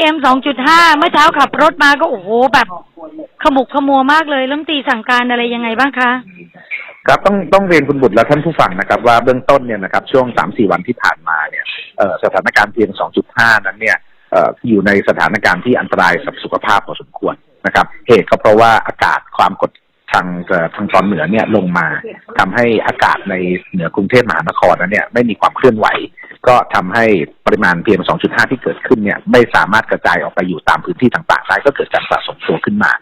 PM 2.5เมื่อเช้าขับรถมาก็โอ้โหแบบขมุกขมัวมากเลยรัฐมตีสั่งการอะไรยังไงบ้างคะ ครับต้องต้องเรียนคุณบุตรและท่านผู้ฟังนะครับ ว่าเบื้องต้นเนี่ยนะครับช่วงสามสี่วันที่ผ่านมาเนี่ยสถานการณ์เพียง2.5นั้นเนี่ยออยู่ในสถานการณ์ที่อันตรายกับสุขภาพพอสมควรนะครับ เหตุก็เพราะว่าอากาศความกดทางทางตอนเหนือเนี่ยลงมาทำให้อากาศในเหนือกรุงเทพมหานครนั้นเนี่ยไม่มีความเคลื่อนไหว ก็ทำให้ปริมาณ PM 2.5 ที่เกิดขึ้นเนี่ยไม่สามารถกระจายออกไปอยู่ตามพื้นที่ต่างๆได้ก็เกิดการสะสมตัวขึ้นมา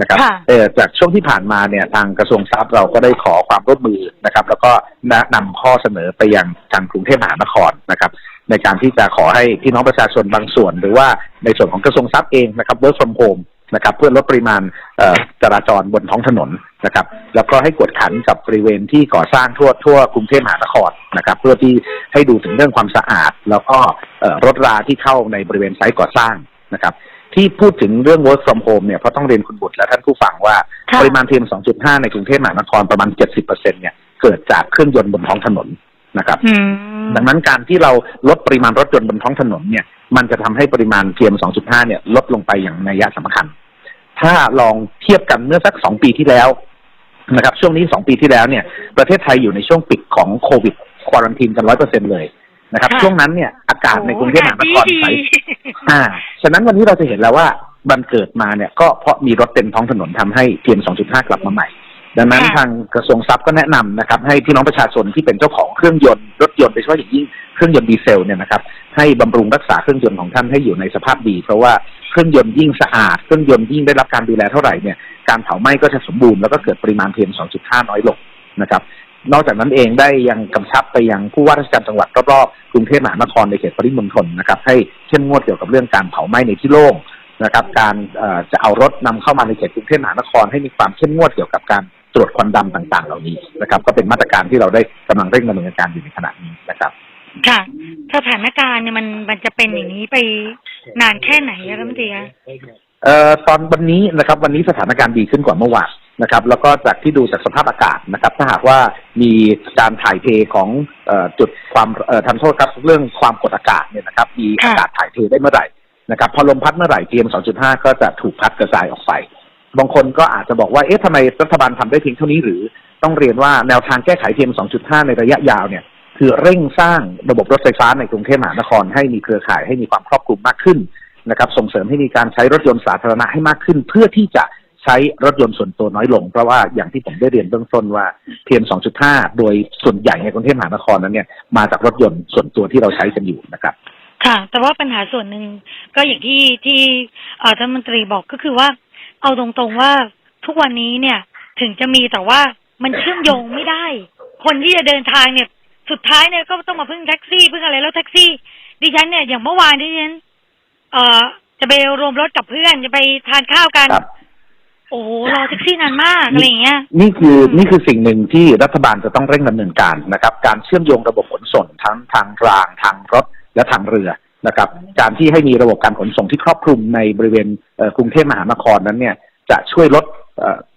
นะครับค่ะเออจากช่วงที่ผ่านมาเนี่ยทางกระทรวงทรัพย์เราก็ได้ขอความร่วมมือนะครับ แล้วก็แนะนำข้อเสนอไปยังทางกรุงเทพมหานครนะครับ ในการที่จะขอให้พี่น้องประชาชนบางส่วน หรือว่าในส่วนของกระทรวงทรัพย์เองนะครับ work from home นะครับเพื่อลดปริมาณเอ่อจราจรบนท้องถนนนะครับแล้วก็ให้กวดขันกับบริเวณที่ก่อสร้างทั่วทั่วกรุงเทพมหานครนะครับเพื่อที่ให้ดูถึงเรื่องความสะอาด แล้วก็เอ่อรถราที่เข้าในบริเวณไซต์ก่อสร้างนะครับที่พูดถึงเรื่อง work from home เนี่ยเพราะต้องเรียนคุณบุตรและท่านผู้ฟังว่าค่ะปริมาณ PM 2.5 ในกรุงเทพมหานครประมาณ 70%เนี่ยเกิดจากเครื่องยนต์บนท้องถนน นะครับอืมดังนั้นการที่เราลดปริมาณรถยนต์บนท้องถนนเนี่ย มันจะทำให้ปริมาณ PM 2.5เนี่ย ลดลงไปอย่างนัยสำคัญ ถ้าลองเทียบกันเมื่อสักสองปีที่แล้วนะครับ ช่วงนี้สองปีที่แล้วเนี่ย ประเทศไทยอยู่ในช่วงปิดของโควิดควอรันทีนกันร้อยเปอร์เซ็นเลยนะครับค่ะช่วงนั้นเนี่ยอากาศในกรุงเทพมหานครดีใสดีอ่า ฉะนั้นวันนี้เราจะเห็นแล้วว่าบันเกิดมาเนี่ย ก็เพราะมีรถเต็มท้องถนนทำให้ PM 2.5 กลับมาใหม่ ดังนั้นค่ะทางกระทรวงทรัพย์ก็แนะนำนะครับ ให้พี่น้องประชาชนที่เป็นเจ้าของเครื่องยนต์รถยนต์โดยเฉพาะอย่างยิ่งเครื่องยนต์ดีเซลเนี่ยนะครับให้บำรุงรักษาเครื่องยนต์ของท่านให้อยู่ในสภาพดี เพราะว่าเครื่องยนต์ยิ่งสะอาด เครื่องยนต์ยิ่งได้รับการดูแลเท่าไหร่เนี่ยการเผาไหม้ก็จะสมบูรณ์แล้วก็เกิดปริมาณ PM 2.5 น้อยลงนะครับนอกจากนั้นเองได้ยังกำชับไปยังผู้ว่าราชการจังหวัดรอบๆกรุงเทพมหานครในเขตปริมณฑลนะครับให้เข้มงวดเกี่ยวกับเรื่องการเผาไหม้ในที่โล่งนะครับการเอ่อจะเอารถนำเข้ามาในเขตกรุงเทพมหานครให้มีความเข้มงวดเกี่ยวกับการ ตรวจควันดำต่างๆ เหล่านี้นะครับ ก็เป็นมาตรการที่เราได้กำลังเร่งดำเนินการอยู่ในขณะนี้นะครับ ค่ะสถานการณ์เนี่ยมันมันจะเป็นอย่างนี้ไปนานแค่ไหนอะรัฐมนตรีคะเอ่อตอนวันนี้นะครับวันนี้สถานการณ์ดีขึ้นกว่าเมื่อวานนะครับแล้วก็จากที่ดูจากสภาพอากาศนะครับ ถ้าหากว่ามีการถ่ายเทของเอ่อจุดความเอ่อทำโทษครับเรื่องความกดอากาศเนี่ยนะครับมีค่ะอากาศถ่ายเทได้เมื่อไหร่นะครับพอลมพัดเมื่อไหร่ PM 2.5 ก็จะถูกพัดกระจายออกไป บางคนก็อาจจะบอกว่าเอ๊ะทำไมรัฐบาลทำได้เพียงเท่านี้หรือต้องเรียนว่าแนวทางแก้ไข PM 2.5 ในระยะยาวเนี่ยคือเร่งสร้างระบบรถไฟฟ้าในกรุงเทพมหานครให้มีเครือข่ายให้มีความครอบคลุมมากขึ้นนะครับส่งเสริมให้มีการใช้รถยนต์สาธารณะให้มากขึ้น เพื่อที่จะใช้รถยนต์ส่วนตัวน้อยลง เพราะว่าอย่างที่ผมได้เรียนเบื้องต้นว่า PM 2.5 โดยส่วนใหญ่ในกรุงเทพมหานครนั้นเนี่ยมาจากรถยนต์ส่วนตัวที่เราใช้กันอยู่นะครับค่ะ แต่ว่าปัญหาส่วนหนึ่งก็อย่างที่ที่อ่อท่านมนตรีบอกก็คือว่า เอาตรงๆว่าทุกวันนี้เนี่ย ถึงจะมีแต่ว่ามันเชื่อมโยงไม่ได้ คนที่จะเดินทางเนี่ย สุดท้ายเนี่ยก็ต้องมาพึ่งแท็กซี่พึ่งอะไรแล้วแท็กซี่ ดิฉันเนี่ยอย่างเมื่อวานที่ฉันเอ่อจะไปรวมรถกับเพื่อนจะไปทานข้าวกัน ครับ โอ้โหรอแท็กซี่นานมากอะไรอย่างเงี้ย นี่คืออืมนี่คือสิ่งหนึ่งที่รัฐบาลจะต้องเร่งดำเนินการนะครับ การเชื่อมโยงระบบขนส่งทั้งทางรางทางรถและทางเรือ นะครับการที่ให้มีระบบการขนส่งที่ครอบคลุมในบริเวณกรุงเทพมหานครนั้นเนี่ยจะช่วยลด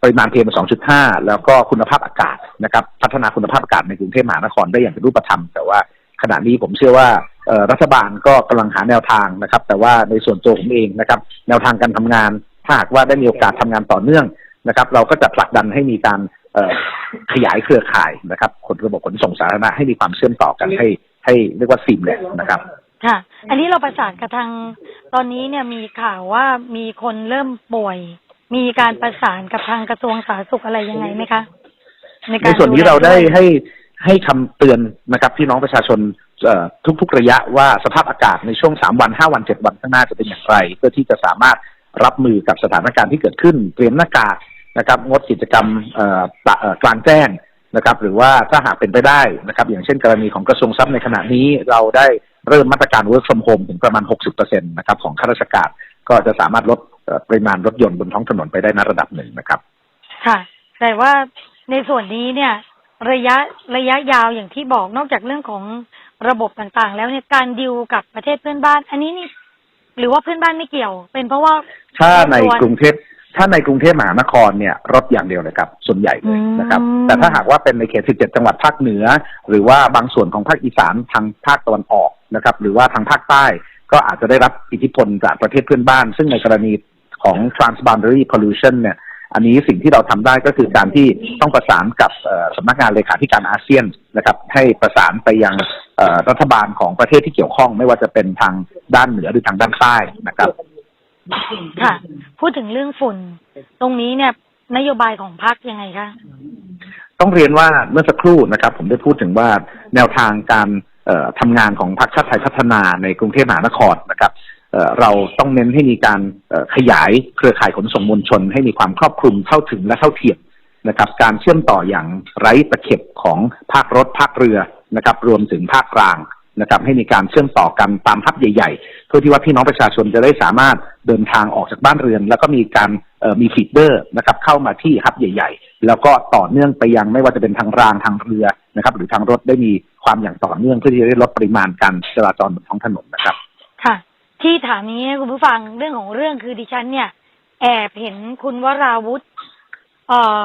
ปริมาณ PM 2.5 แล้วก็คุณภาพอากาศนะครับพัฒนาคุณภาพอากาศในกรุงเทพมหานครได้อย่างเป็นรูปธรรม แต่ว่าขณะนี้ผมเชื่อว่ารัฐบาลก็กำลังหาแนวทางนะครับ แต่ว่าในส่วนตัวผมเองนะครับ แนวทางการทำงาน ถ้าหากว่าได้มีโอกาสทำงานต่อเนื่องนะครับ เราก็จะผลักดันให้มีการขยายเครือข่ายนะครับขนระบบขนส่งสาธารณะให้มีความเชื่อมต่อกันให้ให้เรียกว่าซีมเลยนะครับ ค่ะ อันนี้เราประสานกับทางตอนนี้เนี่ยมีข่าวว่ามีคนเริ่มป่วย มีการประสานกับทางกระทรวงสาธารณสุขอะไรยังไงไหมคะในในการส่วนนี้เราได้วยให้ให้คำเตือนนะครับพี่น้องประชาชนเอ่อทุกๆระยะว่าสภาพอากาศในช่วง3วัน5วัน7วันข้างหน้าจะเป็นอย่างไร เพื่อที่จะสามารถรับมือกับสถานการณ์ที่เกิดขึ้น เตรียมหน้ากากนะครับ งดกิจกรรมเอ่อปะเอ่อกลางแจ้งนะครับ หรือว่าถ้าหากเป็นไปได้นะครับ อย่างเช่นกรณีของกระทรวงทรัพย์ในขณะนี้เราได้ เริ่มมาตรการ work from home ถึงประมาณ 60%นะครับของข้าราชการก็จะสามารถลดเอ่อปริมาณรถยนต์บนท้องถนนไปได้ในระดับหนึ่งนะครับ ค่ะ แต่ว่าในส่วนนี้เนี่ย ระยะระยะยาวอย่างที่บอกนอกจากเรื่องของระบบต่างๆ แล้วเนี่ยการดิวกับประเทศเพื่อนบ้าน อันนี้นี่หรือว่าเพื่อนบ้านไม่เกี่ยว เป็นเพราะว่าถ้าในส่วนกรุงเทพถ้าในกรุงเทพมหานครเนี่ยรถอย่างเดียวเลยครับ ส่วนใหญ่เลยนะครับอืมแต่ถ้าหากว่าเป็นในเขต 17 จังหวัดภาคเหนือ หรือว่าบางส่วนของภาคอีสานทางภาคตะวันออก นะครับ หรือว่าทางภาคใต้ก็อาจจะได้รับอิทธิพลจากประเทศเพื่อนบ้าน ซึ่งในกรณีของ transboundary pollution เนี่ย อันนี้สิ่งที่เราทำได้ก็คือการที่ต้องประสานกับเอ่อสำนักงานเลขาธิการอาเซียนนะครับ ให้ประสานไปยังเอ่อรัฐบาลของประเทศที่เกี่ยวข้อง ไม่ว่าจะเป็นทางด้านเหนือหรือทางด้านใต้นะครับค่ะ พูดถึงเรื่องฝุ่น ตรงนี้เนี่ยนโยบายของพรรคยังไงคะต้องเรียนว่าเมื่อสักครู่นะครับ ผมได้พูดถึงว่าแนวทางการเอ่อ ทำงานของพรรคชาติไทยพัฒนาในกรุงเทพมหานครนะครับเราต้องเน้นให้มีการขยายเครือข่ายขนส่งมวลชน ให้มีความครอบคลุมเข้าถึงและเท่าเทียมนะครับการเชื่อมต่ออย่างไร้ตะเข็บของภาครถภาคเรือนะครับรวมถึงภาคกลางนะครับให้มีการเชื่อมต่อกันตามฮับใหญ่ๆ เพื่อที่ว่าพี่น้องประชาชนจะได้สามารถเดินทางออกจากบ้านเรือน แล้วก็มีการมีฟีดเดอร์นะครับเข้ามาที่ฮับใหญ่ ๆ แล้วก็ต่อเนื่องไปยังไม่ว่าจะเป็นทางรางทางเรือนะครับหรือทางรถได้มี ความอย่างต่อเนื่องเพื่อที่จะได้ลดปริมาณการจราจรบนท้องถนนนะครับ ค่ะ ที่ถามนี้คุณผู้ฟังเรื่องของเรื่องคือดิฉันเนี่ย แอบเห็นคุณวราวุธเอ่อ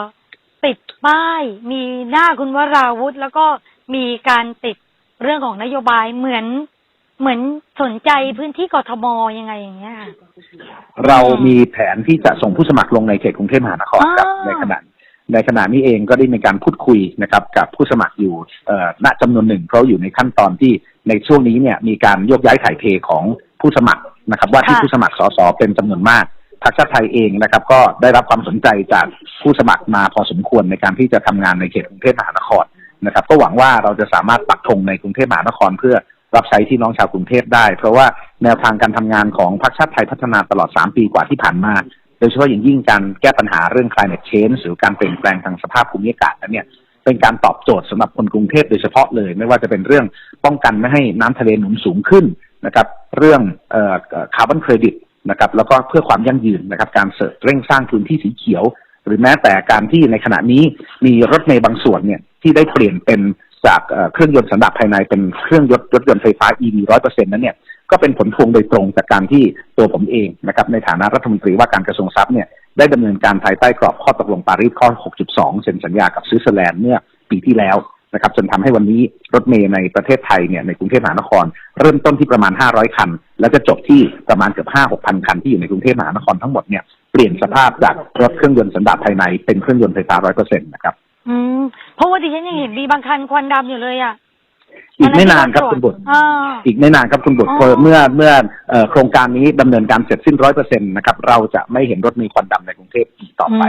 ติดป้าย มีหน้าคุณวราวุธแล้วก็มีการติดเรื่องของนโยบายเหมือนเหมือนสนใจพื้นที่กทมยังไงอย่างเงี้ยค่ะเรามีแผนที่จะส่งผู้สมัครลงในเขตกรุงเทพมหานครครับอ่าในขณะ ในขณะนี้เองก็ได้มีการพูดคุยนะครับกับผู้สมัครอยู่เอ่อณจำนวนหนึ่ง เพราะอยู่ในขั้นตอนที่ในช่วงนี้เนี่ยมีการโยกย้ายถ่ายเทของผู้สมัครนะครับ ว่าที่ผู้สมัครสสเป็นจำนวนมากพรรคชาติไทยเองนะครับ ก็ได้รับความสนใจจากผู้สมัครมาพอสมควรในการที่จะทำงานในเขตกรุงเทพมหานครนะครับ ก็หวังว่าเราจะสามารถปักธงในกรุงเทพมหานครเพื่อรับใช้ที่น้องชาวกรุงเทพได้ เพราะว่าแนวทางการทำงานของพรรคชาติไทยพัฒนาตลอด 3 ปีกว่าที่ผ่านมาโด ยเฉพาะอย่างยิ่งการแก้ปัญหาเรื่อง climate change หรือการเปลี่ยนแปลงทางสภาพภูมิอากาศนั้นเนี่ยเป็นการตอบโจทย์สำหรับคนกรุงเทพโดยเฉพาะเลย ไม่ว่าจะเป็นเรื่องป้องกันไม่ให้น้ำทะเลหนุนสูงขึ้นนะครับ เรื่องคาร์บอนเครดิตนะครับ แล้วก็เพื่อความยั่งยืนนะครับ การเสริมเร่งสร้างพื้นที่สีเขียว หรือแม้แต่การที่ในขณะนี้มีรถเมย์บางส่วนเนี่ยที่ได้เปลี่ยนเป็นจากเอ่อเครื่องยนต์สันดาปภายในเป็นเครื่องยนต์รถยนต์ไฟฟ้า EV ร้อยเปอร์เซ็นต์นั้นเนี่ย ก็เป็นผลพวงโดยตรงจากการที่ตัวผมเองนะครับในฐานะรัฐมนตรีว่าการกระทรวงทรัพย์เนี่ยได้ดำเนินการภายใต้กรอบข้อตกลงปารีสข้อ 6.2 เซ็นสัญญากับสวิตเซอร์แลนด์เมื่อปีที่แล้วนะครับจนทำให้วันนี้รถเมย์ในประเทศไทยเนี่ยในกรุงเทพมหานคร เริ่มต้นที่ประมาณ 500 คัน แล้วจะจบที่ประมาณเกือบ5 6 0 0 คันที่อยู่ในกรุงเทพมหานครทั้งหมดเนี่ยเปลี่ยนสภาพจากรถเครื่องยนต์สันดาปภายในเป็นเครื่องยนต์ไฟฟ้า 100%นะครับ อืม เพราะว่าดิฉันยังเห็นมีบางคันควันดำอยู่เลยอะ อีกไม่นานครับคุณบุตรอ่าอีกไม่นานครับคุณบุตรอ๋อเมื่อเมื่อเอ่อโครงการนี้ดำเนินการเสร็จสิ้นร้อยเปอร์เซ็นต์นะครับเราจะไม่เห็นรถมีควันดำในกรุงเทพอีกต่อไป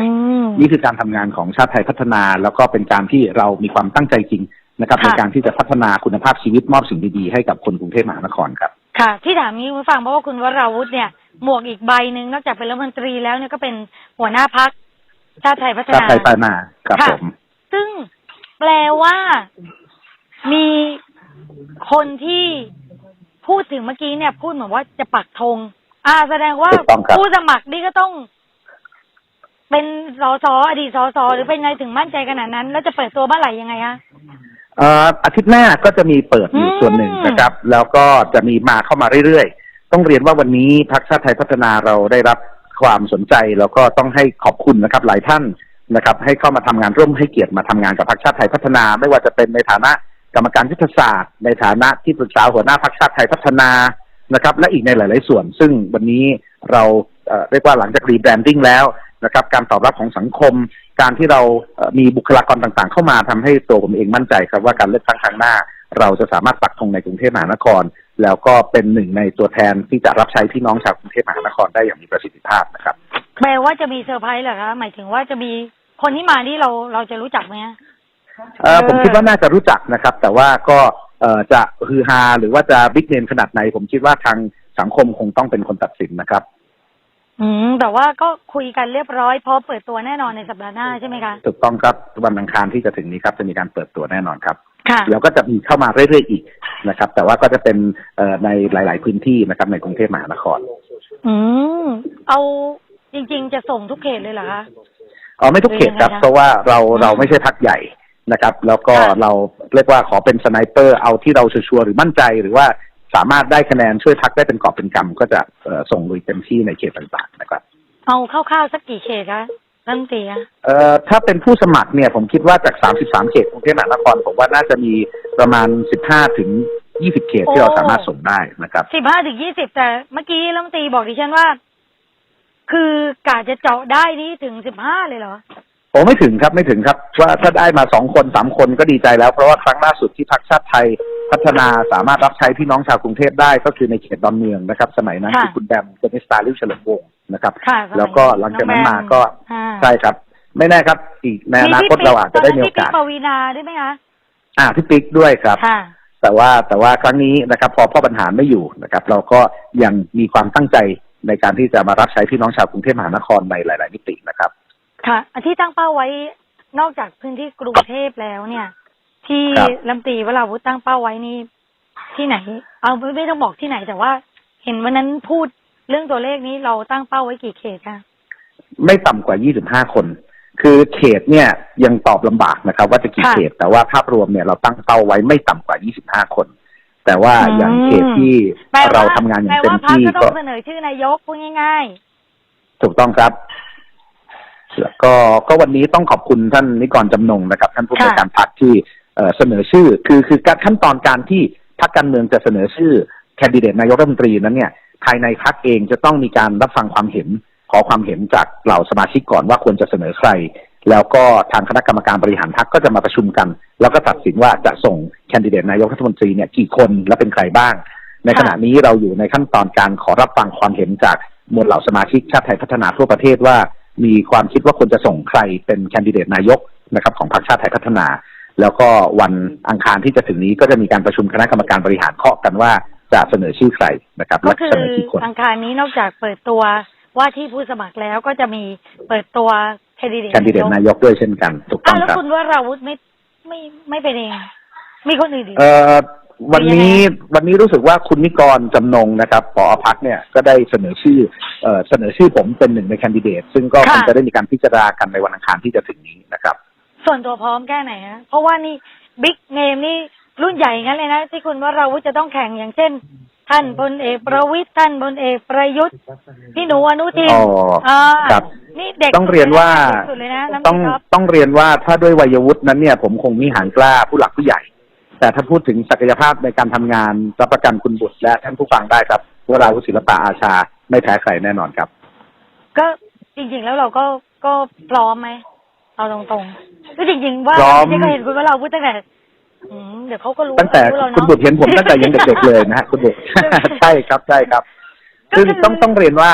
มนี่คือการทำงานของชาติไทยพัฒนา แล้วก็เป็นการที่เรามีความตั้งใจจริงนะครับค่ะในการที่จะพัฒนาคุณภาพชีวิตมอบสิ่งดีๆให้กับคนกรุงเทพมหานครครับ ค่ะ ที่ถามนี้คุณผู้ฟังเพราะว่าคุณวราวุธเนี่ยหมวกอีกใบหนึ่งนอกจากเป็นรัฐมนตรีแล้วเนี่ยก็เป็นหัวหน้าพักชาติไทยพัฒชาตินาไทยพัฒนาครับค่ะผมซึ่งแปลว่า มีคนที่พูดถึงเมื่อกี้เนี่ย พูดเหมือนว่าจะปักธงอ่า แสดงว่าถูกต้องครับ ผู้สมัครนี่ก็ต้อง เป็นสสอดีตสสหรือเป็นไงถึงมั่นใจขนาดนั้น แล้วจะเปิดตัวเมื่อไหร่ยังไงฮะ เอ่ออาทิตย์หน้าก็จะมีเปิดอยู่อืม ส่วนหนึ่งนะครับ แล้วก็จะมีมาเข้ามาเรื่อยๆ ต้องเรียนว่าวันนี้พรรคชาติไทยพัฒนาเราได้รับความสนใจ แล้วก็ต้องให้ขอบคุณนะครับ หลายท่านนะครับ ให้เข้ามาทำงานร่วมให้เกียรติมาทำงานกับพรรคชาติไทยพัฒนา ไม่ว่าจะเป็นในฐานะ กรรมการยุทธศาสตร์ ในฐานะที่ปรึกษาหัวหน้าพรรคชาติไทยพัฒนานะครับ และอีกในหลาย ๆ ส่วน ซึ่งวันนี้เราเรียกว่าหลังจากรีแบรนดิ้งแล้วนะครับ การตอบรับของสังคม การที่เรามีบุคลากรต่าง ๆ เข้ามาทำให้ตัวผมเองมั่นใจครับว่าการเลือกตั้งครั้งหน้า เราจะสามารถปักธงในกรุงเทพมหานคร แล้วก็เป็นหนึ่งในตัวแทนที่จะรับใช้พี่น้องชาวกรุงเทพมหานครได้อย่างมีประสิทธิภาพนะครับแปลว่าจะมีเซอร์ไพรส์เหรอคะหมายถึงว่าจะมีคนที่มาที่เราเราจะรู้จักไหมฮะ เอ่อเออผมคิดว่าน่าจะรู้จักนะครับ แต่ว่าก็เอ่อจะฮือฮาหรือว่าจะบิ๊กเนมขนาดไหน ผมคิดว่าทางสังคมคงต้องเป็นคนตัดสินนะครับ อืมแต่ว่าก็คุยกันเรียบร้อยพร้อมเปิดตัวแน่นอนในสัปดาห์หน้าใช่ไหมคะถูกต้องครับวันอังคารที่จะถึงนี้ครับจะมีการเปิดตัวแน่นอนครับค่ะแล้วก็จะมีเข้ามาเรื่อยๆอีกนะครับ แต่ว่าก็จะเป็นเอ่อในหลาย ๆ พื้นที่นะครับ ในกรุงเทพมหานคร อืมเอาจริง ๆ จะส่งทุกเขตเลยเหรอคะอ๋อไม่ทุกเขตครับเป็นยังไงคะเพราะว่าเราอืมเราไม่ใช่พักใหญ่ นะครับ แล้วก็ค่ะเราเรียกว่าขอเป็นสไนเปอร์เอาที่เราชัวร์ๆหรือมั่นใจหรือว่าสามารถได้คะแนนช่วยพักได้เป็นกอบเป็นกำก็จะเอ่อส่งลุยเต็มที่ในเขตต่างๆนะครับ เอาคร่าวๆสักกี่เขตคะรัฐมนตรีคะเอ่อถ้าเป็นผู้สมัครเนี่ยผมคิดว่าจาก 33 เขตกรุงเทพมหานครผมว่าน่าจะมีประมาณ 15 ถึง 20 เขตที่เราสามารถส่งได้นะครับสิบห้าถึงยี่สิบแต่เมื่อกี้รัฐมนตรีบอกดิฉันว่า คือกาจะเจาะได้นี่ถึงสิบห้าเลยเหรอ โอ้ไม่ถึงครับไม่ถึงครับว่าถ้าได้มาสองคนสามคนก็ดีใจแล้ว เพราะว่าครั้งล่าสุดที่พรรคชาติไทยพัฒนาสามารถรับใช้พี่น้องชาวกรุงเทพได้ก็คือในเขตดอนเมืองนะครับ สมัยนั้นค่ะคือคุณแบมเจนิสตาลิวเฉลิมวงศ์นะครับค่ะสมัยแล้วก็หลังจากนั้นมาก็อ่าใช่ครับ ไม่แน่ครับ อีกในอนาคตเราอาจจะได้มีโอกาสตนนั้นพี่ปิ๊กปวีนาด้วยไหมคะอ่าพี่ปิ๊กด้วยครับค่ะแต่ว่าแต่ว่าครั้งนี้นะครับ พอพ่อบรรหารไม่อยู่นะครับ เราก็ยังมีความตั้งใจในการที่จะมารับใช้พี่น้องชาวกรุงเทพมหานครในหลาย ๆ มิตินะครับ ค่ะอันที่ตั้งเป้าไว้นอกจากพื้นที่กรุงเทพแล้วเนี่ย ที่ครับรัฐมนตรีวราวุธตั้งเป้าไว้นี่ที่ไหน เอาไม่ไม่ต้องบอกที่ไหนแต่ว่า เห็นวันนั้นพูดเรื่องตัวเลขนี้เราตั้งเป้าไว้กี่เขตคะไม่ต่ำกว่า 25 คน คือเขตเนี่ยยังตอบลำบากนะครับ ว่าจะกี่ค่ะเขต แต่ว่าภาพรวมเนี่ยเราตั้งเป้าไว้ไม่ต่ำกว่า 25 คน แต่ว่าอืมอย่างเขตที่แปลว่เราทำงานอย่างแปลเต็มว่าพรรคที่ก็ต้ก็องเสนอชื่อนายกพูดง่ายถูกต้องครับแล้ว ก็ก็วันนี้ต้องขอบคุณท่านนิกรจำนงนะครับ ท่านผู้บริการพรรคที่เอ่อเสนอชื่อ คือคือการขั้นตอนการที่พรรคการเมืองจะเสนอชื่อแคนดิเดตนายกรัฐมนตรีนั้นเนี่ย ภายในพรรคเองจะต้องมีการรับฟังความเห็น ขอความเห็นจากเหล่าสมาชิกก่อนว่าควรจะเสนอใคร แล้วก็ทางคณะกรรมการบริหารพรรคก็จะมาประชุมกัน แล้วก็ตัดสินว่าจะส่งแคนดิเดตนายกรัฐมนตรีเนี่ยกี่คนและเป็นใครบ้าง ในขณะนี้เราอยู่ในขั้นตอนการขอรับฟังความเห็นจากมวลเหล่าสมาชิกชาติไทยพัฒนาทั่วประเทศว่า มีความคิดว่าควรจะส่งใครเป็นแคนดิเดตนายกนะครับของพรรคชาติไทยพัฒนา แล้วก็วันอังคารที่จะถึงนี้ก็จะมีการประชุมคณะกรรมการบริหารเคาะกันว่าจะเสนอชื่อใครนะครับๆก็และคือเสนอกี่คนอังคารนี้นอกจากเปิดตัวว่าที่ผู้สมัครแล้วก็จะมีเปิดตัวแคนดิเดตแคนดิเดตนายกด้วยเช่นกันถูกต้อ้าอวงแล้วครับคุณว่าราวุธไม่ไม่ไม่เป็นเองมีคนอื่นอีกเอ่อ วันนี้เป็นยังไงวันนี้รู้สึกว่าคุณนิกรจำนงนะครับปอพักเนี่ยก็ได้เสนอชื่อเอ่อเสนอชื่อผมเป็นหนึ่งในแคนดิเดต ซึ่งก็คงจะได้มีการพิจารณากันในวันอังคารที่จะถึงนี้นะครับ ส่วนตัวพร้อมแค่ไหนฮะ เพราะว่านี่บิ๊กเนมนี่รุ่นใหญ่งั้นเลยนะ ที่คุณว่าราวุธจะต้องแข่งอย่างเช่น ท่านพลเอกประวิตยท่านพลเอกประยุทธ์พี่หนูอนุทินอ๋ออ่าครับ นี่เด็กต้องเรียนว่าเด็กสุดเลยนะน้ำต้องพริกครับต้องเรียนว่าถ้าด้วยวัยวุฒินั้นเนี่ยผมคงมีหางกล้าผู้หลักผู้ใหญ่ แต่ถ้าพูดถึงศักยภาพในการทำงานรับประกันคุณบุตรและท่านผู้ฟังได้ครับวราวุฒิศิลปะอาชาไม่แพ้ใครแน่นอนครับ ก็จริง ๆ แล้วเราก็ก็พร้อมไหมเอาตรงๆก็จริง ๆ ว่าพร้อมที่เคยเห็นคุณว่าเราพูดตั้งแต่อืมเดี๋ยวเขาก็รู้ตั้งแต่อายุเราเนอะคุณบุตรเห็นผมตั้งแต่ยังเด็กๆเลยนะฮะคุณบุตรใช่ครับใช่ครับซึ่งต้องต้องเรียนว่า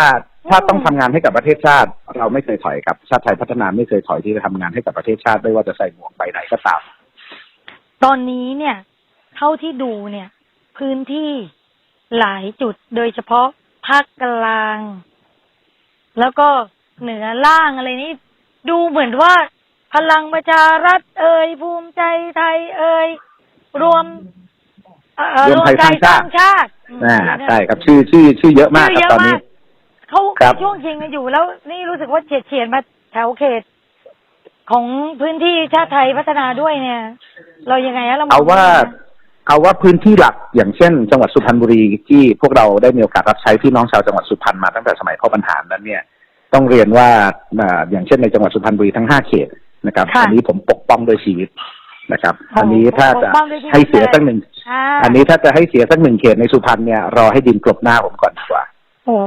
ถ้าต้องทำงานให้กับประเทศชาติ เราไม่เคยถอยครับชาติไทยพัฒนาไม่เคยถอยที่จะทำงานให้กับประเทศชาติไม่ว่าจะใส่หมวกใบไหนก็ตาม ตอนนี้เนี่ย เท่าที่ดูเนี่ย พื้นที่หลายจุดโดยเฉพาะภาคกลาง แล้วก็เหนือล่างอะไรนี่ดูเหมือนว่า พลังประชารัฐเอ่ยภูมิใจไทยเอ่ยรวมเอ่อรวมไทยสร้างชาติรวมไทยสร้างชาติอืมอ่าใช่ครับชื่อชื่อชื่อเยอะมากครับชื่ตอนนี้เขาครับช่วงชิงกันอยู่แล้ว นี่รู้สึกว่าเฉียดเฉียดๆมาแถวเขต ของพื้นที่ชาติไทยพัฒนาด้วยเนี่ย เรายังไงฮะเรามงเอาว่ายังไงฮะเอาว่าพื้นที่หลักอย่างเช่น จังหวัดสุพรรณบุรีที่พวกเราได้มีโอกาสรับใช้พี่น้องชาวจังหวัดสุพรรณมาตั้งแต่สมัยพ่อบรรหารนั้นเนี่ย ต้องเรียนว่าอ่าอย่างเช่นในจังหวัดสุพรรณบุรีทั้งห้าเขตนะครับค่ะอันี้ผมปกป้องด้วยชีวิตนะครับ โอ้อันนี้ถ้าจะปกป้องด้วยชีวิต ให้เสียสักหนึ่งอ่าอันนี้ถ้าจะให้เสียสักหนึ่งเขตในสุพรรณเนี่ยรอให้ดินกลบหน้าผมก่อนดีกว่า โอ้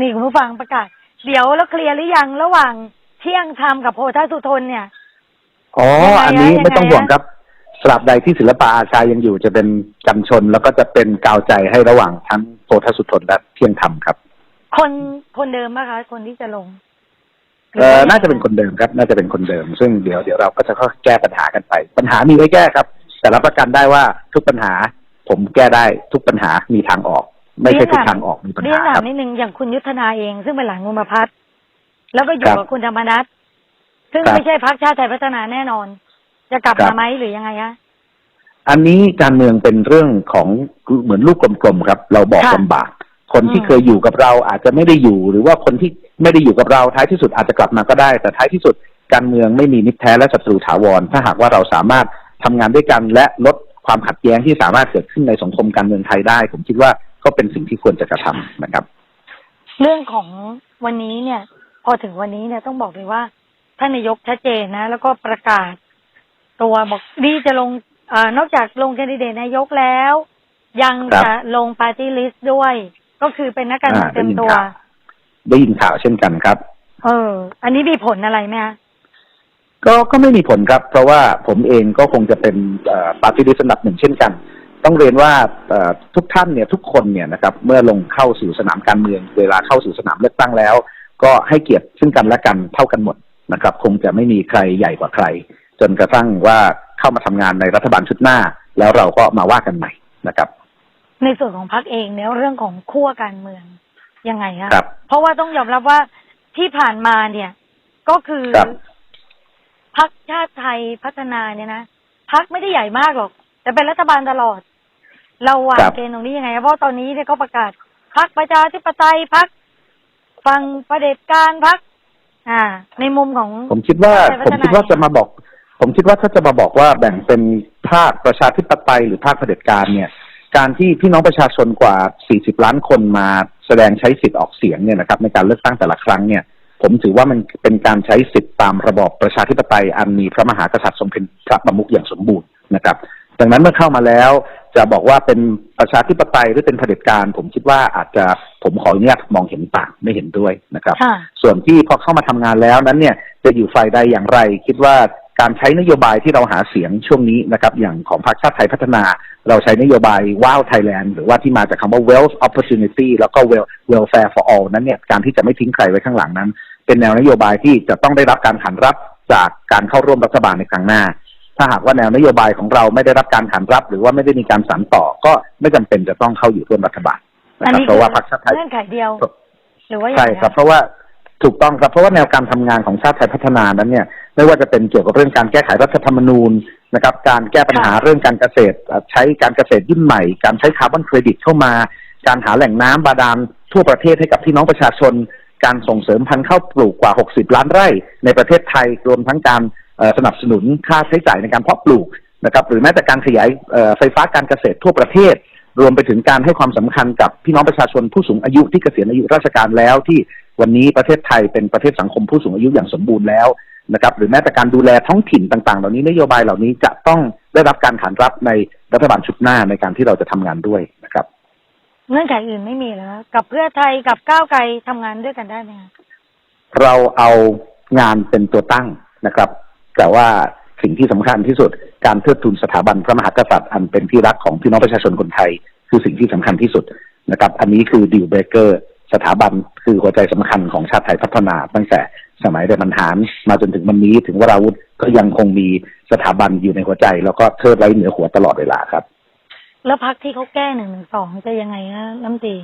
นี่คุณผู้ฟังประกาศ เดี๋ยวแล้วเคลียร์หรือยังระหว่าง เที่ยงธรรมกับโพธาสุทนเนี่ย อ๋อยังไงอันนี้ฮะไม่ต้องยังไงห่วงฮะครับสลับใดที่ศิลปะอาชายังอยู่จะเป็นกันชน แล้วก็จะเป็นกาวใจให้ระหว่างทั้งโพธสุทนและเที่ยงธรรมครับ คนคนเดิมปะคะ คนที่จะลงเออน่าจะเป็นคนเดิมครับ น่าจะเป็นคนเดิม ซึ่งเดี๋ยวเดี๋ยวเราก็จะค่อยแก้ปัญหากันไป ปัญหามีไว้แก้ครับ แต่รับประกันได้ว่าทุกปัญหา ผมแก้ได้ทุกปัญหามีทางออก ไม่ใช่ทุกทางออกมีปัญเรียหานถาคมรับนิดนึงอย่างคุณยุทธนาเอง ซึ่งเป็นหลานคุณประพัฒน์ แล้วก็อยู่ครับกับคุณธรรมนัทซึ่งครับไม่ใช่พักชาติไทยพัฒนาแน่นอน จะกลับครัมาบไหมหรือยังไงคะอันนี้การเมืองเป็นเรื่องของเหมือนลูกกลมๆครับ เราบอกค่ะลำบาก คนที่อืมเคยอยู่กับเราอาจจะไม่ได้อยู่ หรือว่าคนที่ไม่ได้อยู่กับเราท้ายที่สุดอาจจะกลับมาก็ได้ แต่ท้ายที่สุดการเมืองไม่มีมิตรแท้และศัตรูถาวร ถ้าหากว่าเราสามารถทำงานด้วยกันและลดความขัดแย้งที่สามารถเกิดขึ้นในสังคมการเมืองไทยได้ ผมคิดว่าก็เป็นสิ่งที่ควรจะกระทำนะครับ เรื่องของวันนี้เนี่ย พอถึงวันนี้เนี่ยต้องบอกเลยว่าท่านนายกชัดเจนนะ แล้วก็ประกาศ ตัวบอกดีจะลงเออนอกจากลงแคนดิเดตนายกแล้ว ยังครับจะลงปาร์ตี้ลิสต์ด้วย ก็คือเป็นนักการเมืองอ่าเต็มได้ยินตัวข่าวได้ยินข่าวเช่นกันครับ เออ อันนี้มีผลอะไรไหมคะก็ก็ไม่มีผลครับ เพราะว่าผมเองก็คงจะเป็นปาร์ตี้ลิสต์อันดับหนึ่งเช่นกัน ต้องเรียนว่าเอ่อทุกท่านเนี่ยทุกคนเนี่ยนะครับ เมื่อลงเข้าสู่สนามการเมือง เวลาเข้าสู่สนามเลือกตั้งแล้ว ก็ให้เกียรติซึ่งกันและกันเท่ากันหมดนะครับ คงจะไม่มีใครใหญ่กว่าใคร จนกระทั่งว่าเข้ามาทำงานในรัฐบาลชุดหน้า แล้วเราก็มาว่ากันใหม่นะครับ ในส่วนของพรรคเองเนี่ยเรื่องของขั้วการเมืองยังไงคะครับเพราะว่าต้องยอมรับว่าที่ผ่านมาเนี่ย ก็คือครับพรรคชาติไทยพัฒนาเนี่ยนะพรรคไม่ได้ใหญ่มากหรอก แต่เป็นรัฐบาลตลอด เราวาครังบเกณฑ์ตรงนี้ยังไงเพราะตอนนี้เนี่ยก็ประกาศพรรคประชาธิปไตยพรรค ฟังประเผด็จการพรรคอ่า ในมุมของ ผมคิดว่าชาติไทยผมคิดว่าพัฒนาจะมาบอก ผมคิดว่าถ้าจะมาบอกว่าแบ่งเป็นภาคประชาธิปไตยหรือภาคเผด็จการเนี่ย การที่พี่น้องประชาชนกว่า 40 ล้านคนมาแสดงใช้สิทธิ์ออกเสียงเนี่ยนะครับในการเลือกตั้งแต่ละครั้งเนี่ย ผมถือว่ามันเป็นการใช้สิทธิ์ตามระบอบประชาธิปไตยอันมีพระมหากษัตริย์ทรงเป็นพระประมุขอย่างสมบูรณ์นะครับ ดังนั้นเมื่อเข้ามาแล้ว จะบอกว่าเป็นประชาธิปไตยหรือเป็นเผด็จการ ผมคิดว่าอาจจะผมขออนุญาตมองเห็นต่างไม่เห็นด้วยนะครับค่ะส่วนที่พอเข้ามาทำงานแล้วนั้นเนี่ยจะอยู่ฝ่ายใดอย่างไร คิดว่าการใช้นโยบายที่เราหาเสียงช่วงนี้นะครับ อย่างของพรรคชาติไทยพัฒนา เราใช้นโยบายว้าวไทยแลนด์หรือว่าที่มาจากคำว่า wealth opportunity แล้วก็ well welfare for all นั้นเนี่ยการที่จะไม่ทิ้งใครไว้ข้างหลังนั้น เป็นแนวนโยบายที่จะต้องได้รับการขานรับจากการเข้าร่วมรัฐบาลในครั้งหน้า ถ้าหากว่าแนวนโยบายของเราไม่ได้รับการขานรับ หรือว่าไม่ได้มีการสานต่อ ก็ไม่จำเป็นจะต้องเข้าอยู่ร่วมรัฐบาลนะอันครับนี้เพราะว่าพรรคชาติไทยเงื่อนไขเดียวหรือว่ายังใช่ไงะครับ เพราะว่าถูกต้องครับเพราะว่าแนวการทำงานของชาติไทยพัฒนานั้นเนี่ยไม่ว่าจะเป็นเกี่ยวกับเรื่องการแก้ไขรัฐธรรมนูญนะครับ การแก้ปัญหาเรื่องการเกษตรอะใช้การเกษตรยุ่นใหม่ การใช้คาร์บอนเครดิตเข้ามา การหาแหล่งน้ำบาดาลทั่วประเทศให้กับพี่น้องประชาชน การส่งเสริมพันธุ์ข้าวปลูกกว่า 60 ล้านไร่ในประเทศไทยรวมทั้งการเอ่อ สนับสนุนค่าใช้จ่ายในการเพาะปลูกนะครับหรือแม้แต่การขยายเอ่อไฟฟ้าการเกษตรทั่วประเทศ รวมไปถึงการให้ความสำคัญกับพี่น้องประชาชนผู้สูงอายุที่เกษียณอายุราชการแล้วที่วันนี้ประเทศไทยเป็นประเทศสังคมผู้สูงอายุอย่างสมบูรณ์แล้วนะครับหรือแม้แต่การดูแลท้องถิ่นต่างๆ เหล่านี้นโยบายเหล่านี้จะต้องได้รับการขานรับในรัฐบาลชุดหน้าในการที่เราจะทำงานด้วยนะครับเงื่อนไขอื่นไม่มีแล้วกับเพื่อไทยกับก้าวไกลทำงานด้วยกันได้ไหมคะเราเอางานเป็นตัวตั้งนะครับ แต่ว่าสิ่งที่สำคัญที่สุดการเทิดทูนสถาบันพระมหากษัตริย์อันเป็นที่รักของพี่น้องประชาชนคนไทย คือสิ่งที่สำคัญที่สุดนะครับ อันนี้คือดิวเบรกเกอร์สถาบันคือหัวใจสำคัญของชาติไทยพัฒนา ตั้งแต่สมัยเดมันหารมาจนถึงวันนี้ถึงวราวุธก็ยังคงมีสถาบันอยู่ในหัวใจ แล้วก็เทิดไว้เหนือหัวตลอดเวลาครับ แล้วพักที่เขาแก้หนึ่งหนึ่งสองจะยังไงนะน้ำตี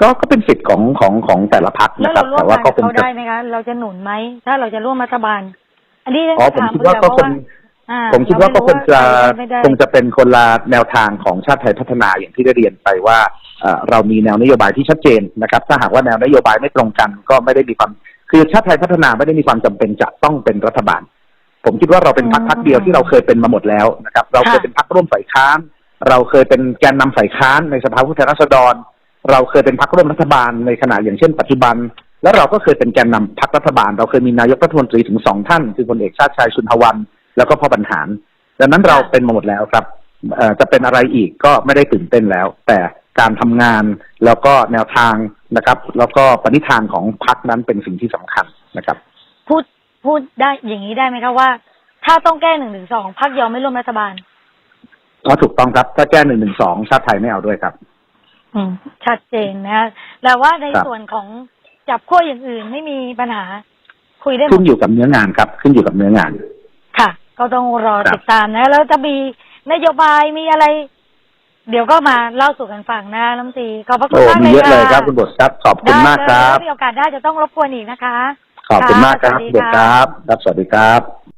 ก็ก็เป็นสิทธิ์ของของของแต่ละพักแล้วนะครัเราบร่วแต่มว่ากันก็กับคงเขาจะได้ไหมคะเราจะหนุนไหมถ้าเราจะร่วมรัฐบาล อันนี้อ๋อผมถามคิดว่าเผื่ก็อคเพงราะว่าอ่าผมคิดว่าก็คงจะเราไม่รู้ว่าใครได้ไม่ได้คงจะเป็นคนละแนวทางของชาติไทยพัฒนาอย่างที่ได้เรียนไปว่าเอ่อเรามีแนวนโยบายที่ชัดเจนนะครับ ถ้าหากว่าแนวนโยบายไม่ตรงกันก็ไม่ได้มีความคือชาติไทยพัฒนาไม่ได้มีความจำเป็นจะต้องเป็นรัฐบาล ผมคิดว่าเราเป็นพรรคพรรคเดียวที่เราเคยเป็นมาหมดแล้วนะครับ เราเคยเป็นพรรคร่วมฝ่ายค้าน เราเคยเป็นแกนนำฝ่ายค้านในสภาผู้แทนราษฎร เราเคยเป็นพรรคร่วมรัฐบาลในขณะอย่างเช่น ปัจจุบัน แล้วเราก็เคยเป็นแกนนำพรรครัฐบาล เราเคยมีนายกรัฐมนตรีถึงสองท่าน คือพลเอกชาติชายชุนทวัน แล้วก็พ่อบรรหาร ดังนั้นเราเป็นมาหมดแล้วครับเอ่อจะเป็นอะไรอีกก็ไม่ได้ตื่นเต้นแล้ว แต่การทำงานแล้วก็แนวทางนะครับ แล้วก็ปณิธานของพรรคนั้นเป็นสิ่งที่สำคัญนะครับ พูดพูดได้อย่างนี้ได้ไหมคะว่า ถ้าต้องแก้หนึ่งหนึ่งสองพักยอมไม่ร่วมรัฐบาลก็ถูกต้องครับ ถ้าแก้หนึ่งหนึ่งสองชาติไทยไม่เอาด้วยครับ อืมชัดเจนนะแต่ว่าในครับส่วนของ จับขั้วอย่างอื่นไม่มีปัญหา คุยได้หมขึ้นดอยู่กับเนื้องานครับ ขึ้นอยู่กับเนื้องาน ค่ะ ก็ต้องรอครับ ติดตามนะ แล้วจะมีนโยบายมีอะไร เดี๋ยวก็มาเล่าสู่กันฟังนะน้ำตีขอบพระคุโอ้ณมากมีเลยเยอะเลยค่ะครับคุณบทครับ ขอบคุณมากครับ ได้เลยถ้มีโอกาสได้จะต้องรบกวนอีกนะคะ ขอบคุณมากครับสวัสดีบทค่ะครับ ครับสวัสดีครับ